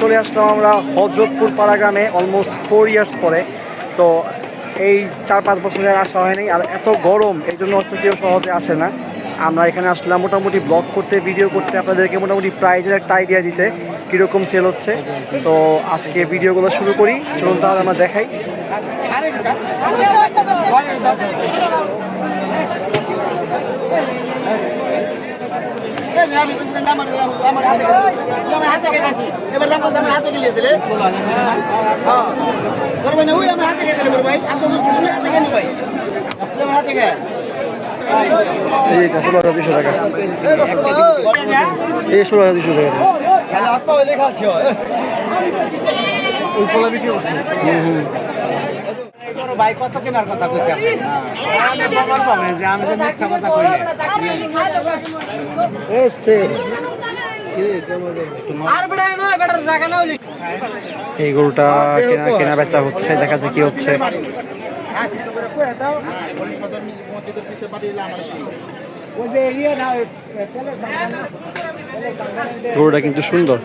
চলে আসলাম আমরা হজরতপুর পাড়া গ্রামে অলমোস্ট ফোর ইয়ার্স পরে। তো এই চার পাঁচ বছরের আসা হয়নি, আর এত গরম, এই জন্য হচ্ছে কেউ সহজে আসে না। আমরা এখানে আসলাম মোটামুটি ব্লগ করতে ভিডিও করতে। আপনাদেরকে মোটামুটি প্রাইজের একটা আইডিয়া দিতে। কীরকম সেল হচ্ছে। তো আজকে ভিডিওগুলো শুরু করি। চলুন তাহলে আমরা দেখাই। এই ষোলো হাজার দুশো টাকা। এই ষোলো হাজার দুশো টাকা। খেলা হাত পা লেখা আছে ওই পোলা বিক্রি করছে। ভাই কত কেনার কথা কইছে আমি প্রমাণ পাবে যে আমি যে মিথ্যা কথা কই এই গরুটা কেনা কেনা বেচা হচ্ছে দেখা যায় কি হচ্ছে। গরুটা কিন্তু সুন্দর।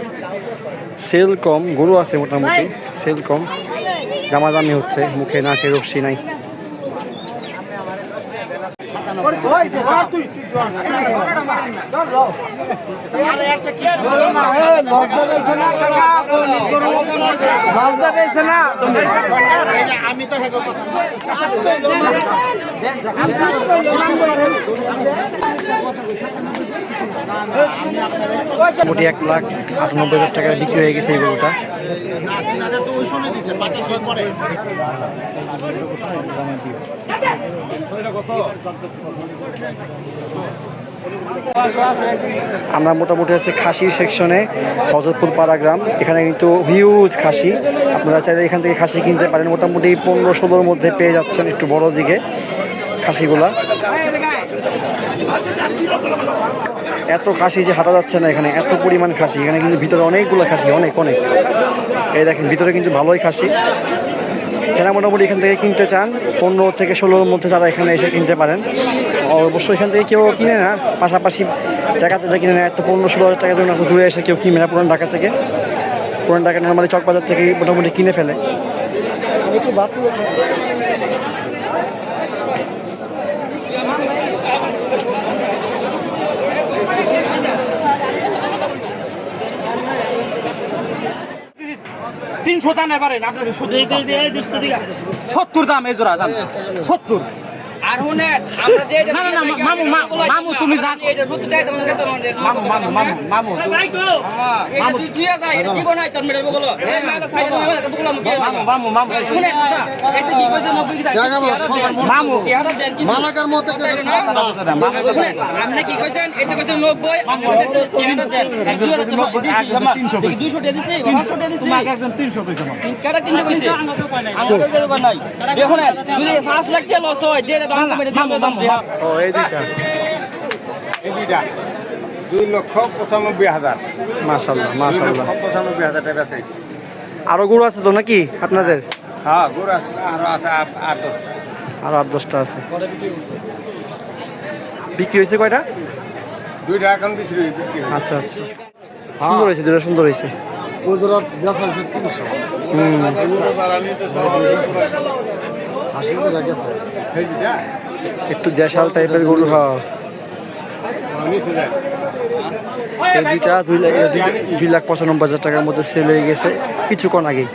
সেল কম, গরু আছে মোটামুটি, সেল কম। দামাদামি হচ্ছে, মুখে নাকে রশ্মি নাই। আমি তো মোটামুটি এক লাখ আটানব্বই হাজার টাকায় বিক্রি হয়ে গেছে এই গরুটা। আমরা মোটামুটি হচ্ছে খাসির সেকশনে হজরতপুর পাড়া গ্রাম। এখানে কিন্তু হিউজ খাসি। আপনারা চাইলে এখান থেকে খাসি কিনতে পারেন। মোটামুটি পনেরো ষোলোর মধ্যে পেয়ে যাচ্ছেন একটু বড় দিকে খাসিগুলা। এত খাসি যে হাঁটা যাচ্ছে না এখানে, এত পরিমাণ খাসি। এখানে কিন্তু ভিতরে অনেকগুলো খাসি, অনেক অনেক। এই দেখেন, ভিতরে কিন্তু ভালোই খাসি। যারা মোটামুটি এখান থেকে কিনতে চান, পনেরো থেকে ষোলোর মধ্যে তারা এখানে এসে কিনতে পারেন। অবশ্যই এখান থেকে কেউ কিনে না, পাশাপাশি জায়গাতে যে কিনে না এত পনেরো, ষোলো হাজার টাকা জন্য দূরে এসে কেউ কিনে না পুরান ঢাকা থেকে। পুরান ঢাকা নর্মালি চকবাজার থেকে মোটামুটি কিনে ফেলে। তিনশো দাম এবারে আপনার সত্তর দাম এই জোড়া সত্তর আর হুনেন আমরা যে না, না, না, মামু, তুমি যা- এটা সত্যি তাই তোমার কাছে আমাদের মামু মামু মামু মামু মামু তুই দিয়া যা এটা কি বানাই তোর মেরে বগলো এই মালা সাইডে তোমার কাছে বগলো মুকে মামু মামু মামু শুনে না এটা কি কইছে 90 কি মামু। কি হারা দেন কি মালাকার মতে কে শুনেন, আপনি কি কইছেন? এটা কইছে 90 আপনি কইছেন তো কি হারা দেন এক দুই হাজার তিনশো দিছি 200 টাকা দিছি 500 টাকা দিছি একজন তিনশো পয়সা কেটা তিনশো কইছে আমাদের ওই দোকান নাই। দেখুন যদি 5 লাখ লস হয় যে ও এই দুইটা। এই দুইটা। দুই লক্ষ পঁচানব্বই হাজার। পঁচানব্বই টাকা আছে আরও গরু আছে তো নাকি আপনাদের? হ্যাঁ গরু আছে আরও আছে আট দশটা। আরও আট দশটা আছে। বিক্রি হয়েছে কয়টা? দুইটা এখন বিক্রি বিক্রি আচ্ছা আচ্ছা। সুন্দর হয়েছে দুটো সুন্দর হয়েছে। গুজরাট বেচা হয়েছে তিনশো। হুম। একটু জ্যাশাল টাইপের গরু হওয়া দুই লাখ দুই লাখ পঁচানব্বই হাজার টাকার মধ্যে সেল হয়ে গেছে কিছুক্ষণ আগেই।